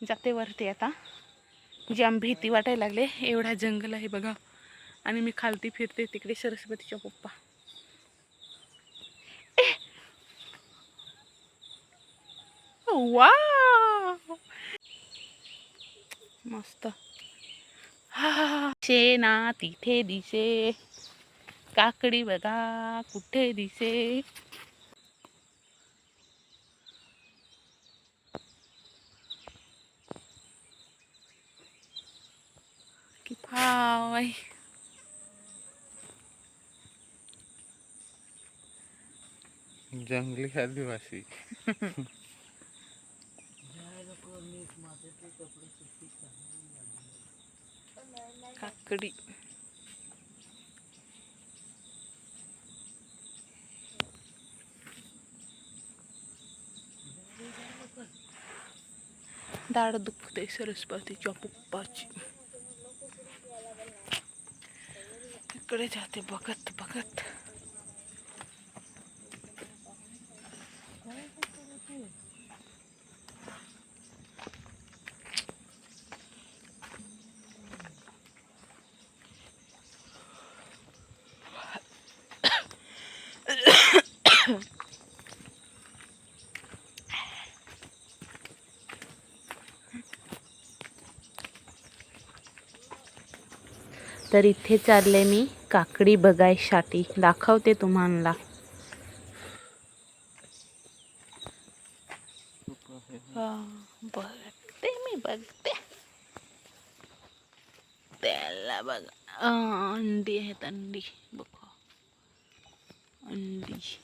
जाते वरती आता. जाम भीती वाटायला लागले एवढा जंगल आहे बघा. आणि मी खालती फिरते तिकडे सरस्वतीच्या पप्पा. वा मस्त. हा शे ना तिथे दिसे. काकडी बघा कुठे दिसे? आहे जंगली आदिवासी. काकडी. दाढ दुखते सरस्वतीच्या पप्पाची. इकडे जाते बघत बघत. तर इथे चालले मी काकडी बघायसाठी. दाखवते तुम्हाला. बघते मी बघते. त्याला बघा. अं, अंडी आहेत अंडी. बघा. अंडी.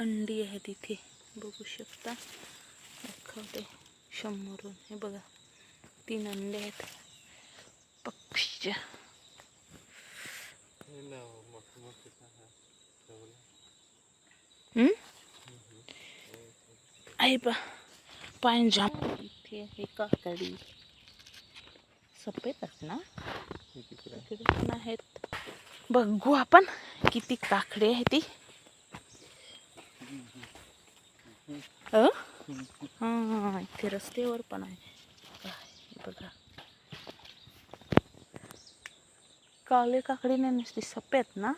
अंडी आहेत इथे. बघू शकता. दाखवते. शंभरून हे बघा. तीन अंडे आहेत. पक्षीच्या हम्म? आहे पा पायजाम इथे आहे काकडी सफेदच ना इकडे पण आहेत बघू आपण किती काकडी आहे ती अ? हा इथे रस्त्यावर पण आहे, बघा काळे काकडी नाही नुसती सफेद ना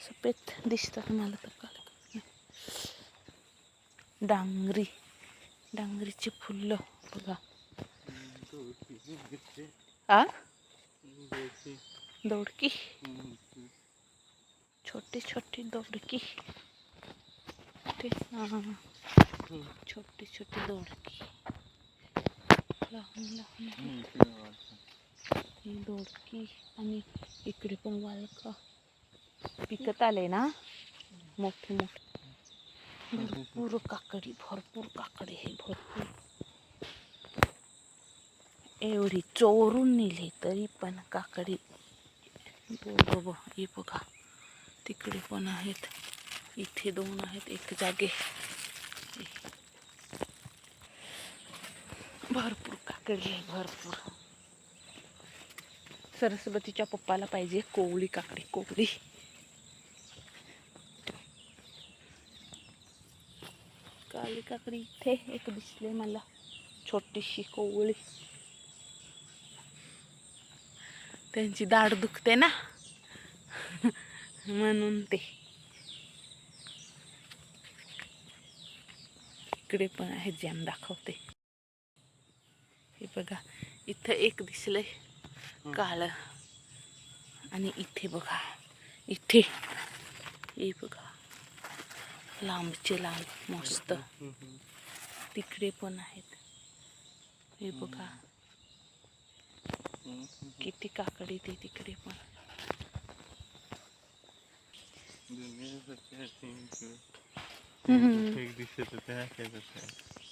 सफेद दिसतात मला तर काळे काकडी डांगरी डांगरीची फुलं बघा आ दोडकी छोटी छोटी दोडकी ते हा छोटी छोटी दोडकी लहान लहान ही दोडकी आणि इकडे पण वालका. पिकत आले ना? मोठी मोठी. भरपूर काकडी भरपूर काकडी आहे भरपूर. एवढी चोरून नेली तरी पण काकडी. बघ हे बघा. तिकडे पण आहेत. इथे दोन आहेत एक जागे. भरपूर काकडी आहे भरपूर. सरस्वतीच्या पप्पाला पाहिजे कोवळी काकडी कोवळी. काळी काकडी इथे एक दिसले मला. छोटीशी कोवळी. त्यांची दाढ दुखते ना? म्हणून ते. इकडे पण आहे जॅम दाखवते. हे बघा इथं एक दिसलंय. काळ आणि इथे बघा इथे. हे बघा. लांबचे लांब मस्त. तिकडे पण आहेत. हे बघा. किती काकडी ते तिकडे पण.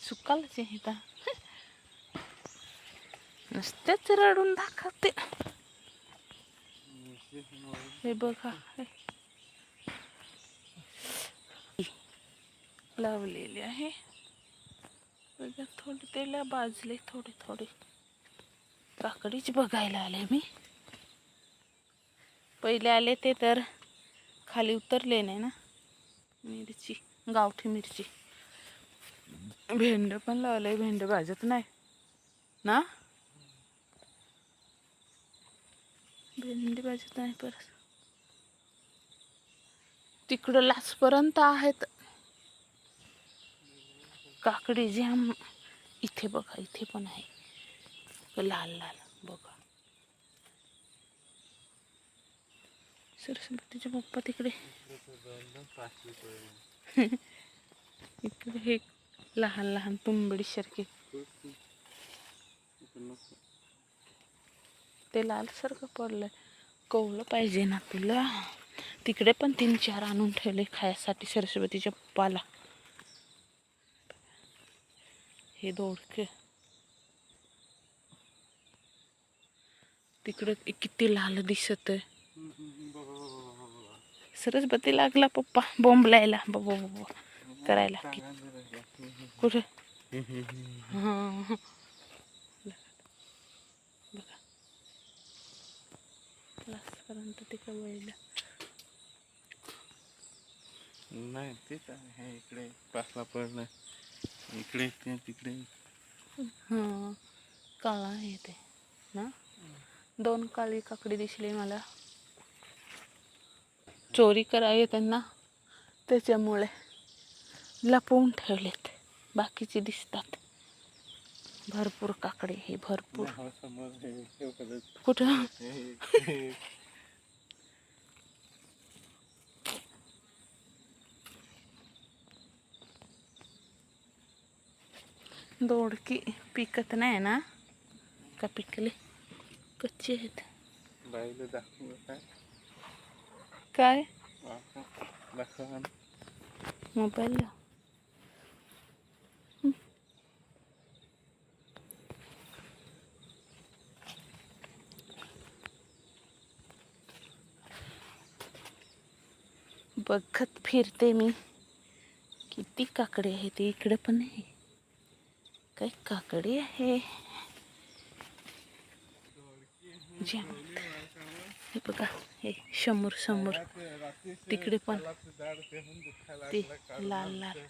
सुकालच आहे नुसतेच रडून दाखवते. हे बघा लावलेले आहे. बघा थोडे त्याला बाजले थोडे थोडे. काकडीच बघायला आले मी. पहिले आले ते तर खाली उतरले नाही ना. मिरची गावठी मिरची. भेंड पण लावलंय भेंड भाजत नाही. ना? भेंडी भाजत नाही परत. तिकडं लाचपर्यंत आहेत. काकडी जाम इथे बघा इथे पण आहे. लाल लाल बघा. सरस्वतीचे पप्पा तिकडे. इकडे हे लहान लहान तुंबडी सारखे ते लाल सारखं पडलंय. कवलं पाहिजे ना तुला? तिकडे पण तीन चार आणून ठेवले खायासाठी सरस्वतीच्या पप्पाला हे दोडके. तिकडे किती लाल दिसत आहे सरस्वती लागला पप्पा बोंबलायला बाबा बाबा करायला. कुठे? हां तिकडे वळलं. नाही तेच आहे. इकडे पासला पडलं. इकडे ते तिकडे. हां काळा आहे ते ना? दोन काळी काकडी दिसली मला. चोरी करावी त्यांना. त्याच्यामुळे लपवून ठेवलेत. बाकीचे दिसतात. भरपूर काकडी हे भरपूर. कुठं? हे- दोडकी पिकत नाही ना? का पिकले? कच्चे आहेत. काय? बघत फिरते मी. किती काकडे आहे ते इकडे पण आहे. काय काकडे आहे. हे बघा हे समोर समोर. तिकडे पण. ते लाल लाल.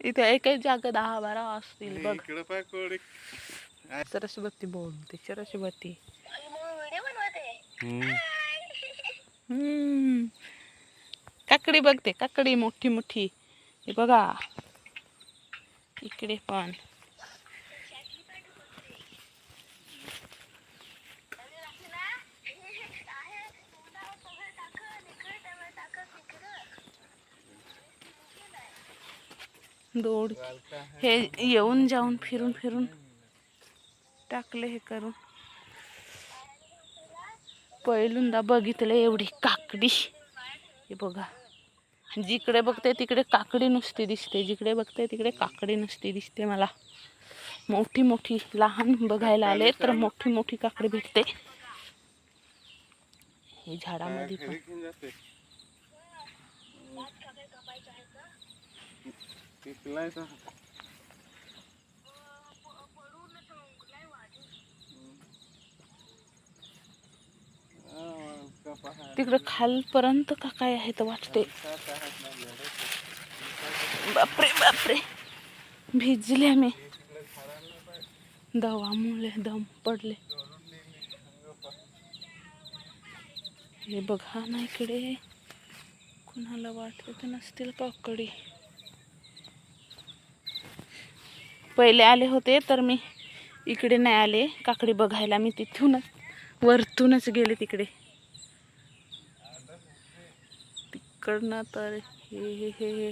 इथे एकच जागा दहा बारा असतील बघ. सरस्वती बोलते सरस्वती. काकडी बघते काकडी मोठी मोठी. हे बघा. इकडे पण. दोड हे येऊन जाऊन फिरून फिरून टाकले हे करून. पहिल्यांदा बघितलं एवढी काकडी. हे बघा. जिकडे बघते तिकडे काकडी नुसती दिसते. जिकडे बघते तिकडे काकडी नुसती दिसते मला. मोठी मोठी लहान बघायला आले तर मोठी मोठी काकडी भेटते. हे झाडामध्ये पण घरी घेऊन जाते पिकलाय का हा, कपा- तिकडे खालपर्यंत का काय आहे तर वाटते बापरे बापरे. भिजले मी. दवामुळे दम पडले. हे बघा ना इकडे. कुणाला वाटत नसतील काकडी. पहिले आले होते तर मी इकडे नाही आले. काकडी बघायला मी तिथूनच. इथूनच गेले तिकडे. तिकडनं तर हे हे हे हे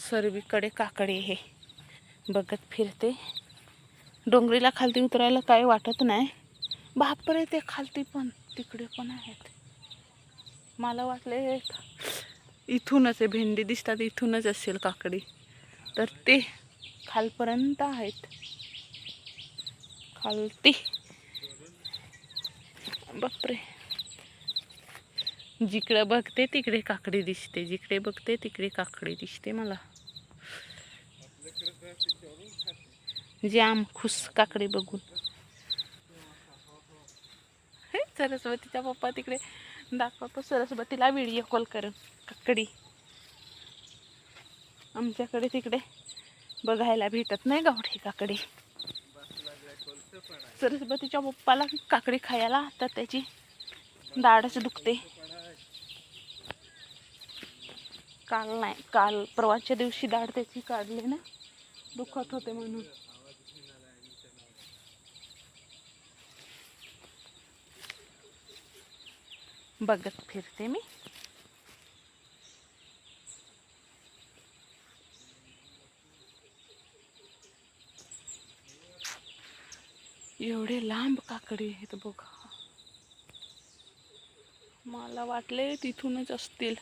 सर्वीकडे काकडे हे बघत फिरते. डोंगरीला खालती उतरायला काही वाटत नाही. बापरे ते खालती पण तिकडे पण आहेत. मला वाटले इथूनच आहे भेंडी दिसतात इथूनच असेल काकडी. तर ते खालपर्यंत आहेत. खालती. बापरे. जिकडं बघते तिकडे काकडी दिसते जिकडे बघते तिकडे काकडी दिसते मला. जाम खुश काकडी बघून. हे सरस्वतीचा पप्पा तिकडे दाखवतो सरस्वतीला व्हिडिओ कॉल करून. काकडी. आमच्याकडे तिकडे बघायला भेटत नाही गावठी काकडी. सरस्वतीच्या पप्पाला काकडी खायला तर त्याची दाढच दुखते. काल नाही काल प्रवाच्या दिवशी दाढ त्याची काढली ना दुखत होते म्हणून. बघत फिरते मी. एवढे लांब काकडी आहेत बघा. मला वाटले तिथूनच असतील.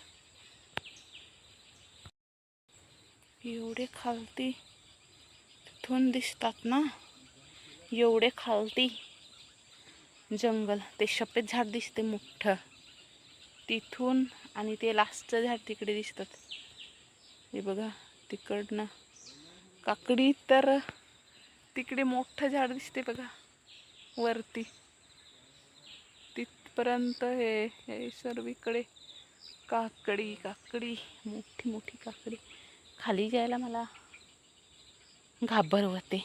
एवढे खालती तिथून दिसतात ना? एवढे खालती जंगल. ते सफेद झाड दिसते मोठं. तिथून आणि ते लास्टचं झाड तिकडे दिसतात. हे बघा तिकडनं. काकडी तर तिकडे मोठं झाड दिसते बघा. वरती. तिथपर्यंत हे हे सर्वीकडे काकडी काकडी मोठी मोठी काकडी. खाली जायला मला घाबरवते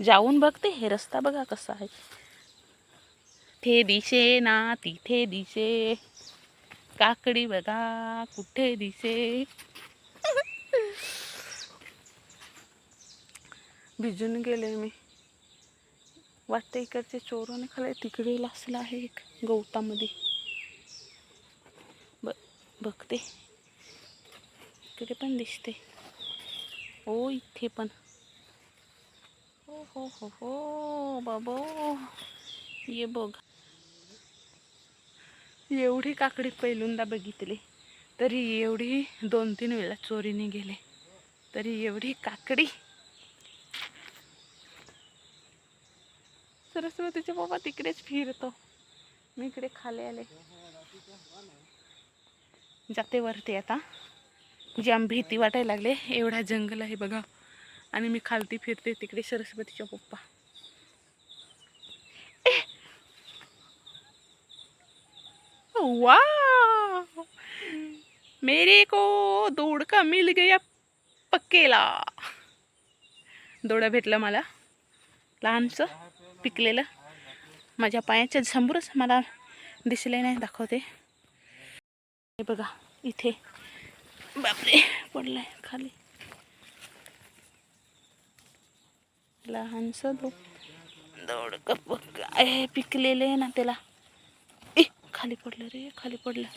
जाऊन बघते हे रस्ता बघा कसा आहे. ते दिसे ना तिथे दिसे काकडी बघा कुठे दिसे भिजून गेले मी. वाटतं इकडचे चोराने खाले तिकडे लासला आहे एक गवतामध्ये. ब बघते. इकडे पण दिसते. ओ इथे पण. हो हो हो हो बाबो ये बघ. एवढी काकडी पहिल्यांदा बघितली तरी एवढी दोन तीन वेळा चोरीने गेले तरी एवढी काकडी सरस्वतीचे बाबा तिकडेच फिरतो. मी इकडे खाली आले. जाते वरती आता. जाम भीती वाटायला लागले एवढा जंगल आहे बघा. आणि मी खालती फिरते तिकडे सरस्वतीच्या पप्पा. वा मेरे को दोडका मिल गया पक्केला. दोडा भेटला मला. लहानसं. पिकलेलं. माझ्या पायाच्या समोरच मला दिसले नाही दाखवते. हे बघा इथे. बापरे पडलंय खाली. लहानसं दो दोडकं आहे पिकलेलं आहे ना त्याला. ए खाली पडलं रे खाली पडलं.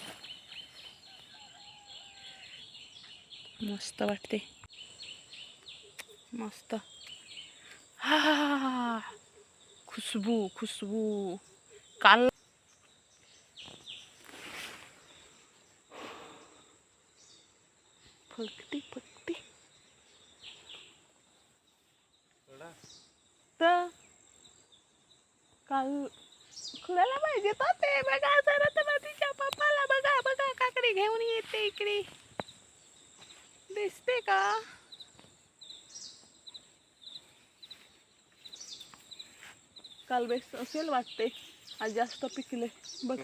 मस्त वाटते. मस्त. हा हा हा. खुशबू खुशबू काल फकटी फकटी तर काल खुलायला पाहिजे तर ते बघा जरा तर तिच्या पप्पाला बघा बघा काकडे घेऊन येते इकडे दिसते का काल बेस्ट असेल वाटते आज जास्त पिकले बघ.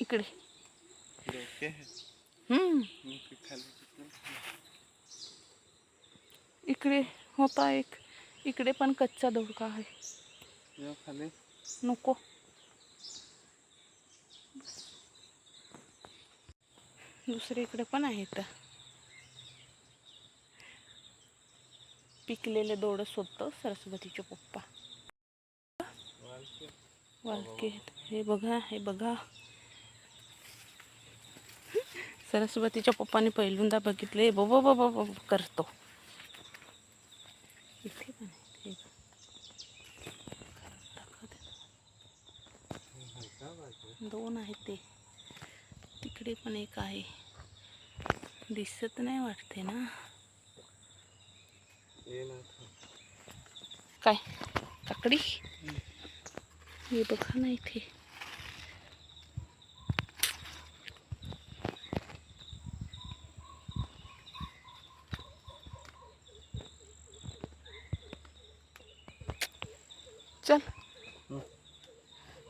इकडे. इकडे होता एक. इकडे पण कच्चा दोडका आहे. नको. दुसरे इकडे पण आहेत. पिकलेले दोडस होतं सरस्वतीचे पप्पा. आहेत. हे बघा हे बघा. सरस्वतीच्या पप्पाने पहिल्यांदा बघितले. बाबा बाबा बाबा करतो. इथे पण. दोन आहेत ते. तिकडे पण एक आहे. दिसत नाही वाटते ना. काय? काकडी? हे बघा ना इथे. चल. हं.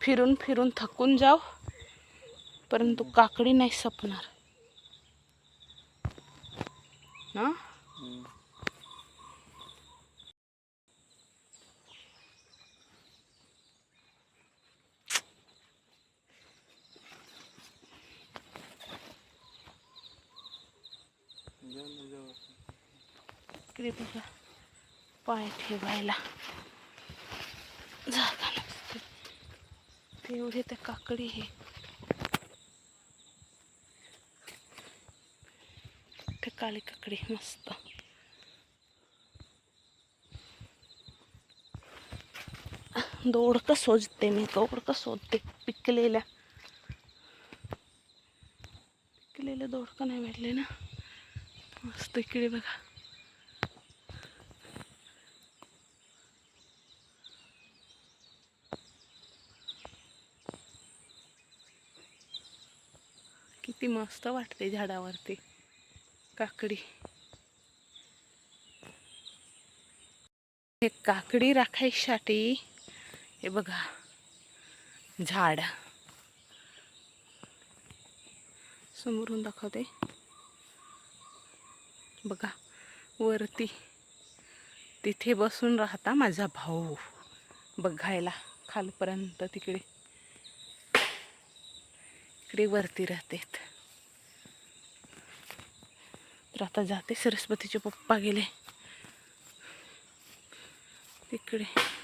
फिरून फिरून थकून जाव. परंतु काकडी नाही सपणार ना हम्म. जाऊ ना, जाऊ. इकडे बघा पाय ठेवायला जागा नसते. तेवढे त्या काकडी हे. ते काली काकडी मस्त. दोडकं सोजते मी दोडकं शोधते पिकलेल्या. पिकलेलं दोडकं नाही भेटले ना. मस्त इकडे बघा. किती मस्त वाटते झाडावरती. काकडी. हे काकडी राखायसाठी हे बघा. झाड. समोरून दाखवते. बघा वरती. तिथे बसून राहता माझा भाऊ. बघायला खालपर्यंत तिकडे. इकडे वरती राहतेत. तर आता जाते. सरस्वतीचे पप्पा गेले. तिकडे.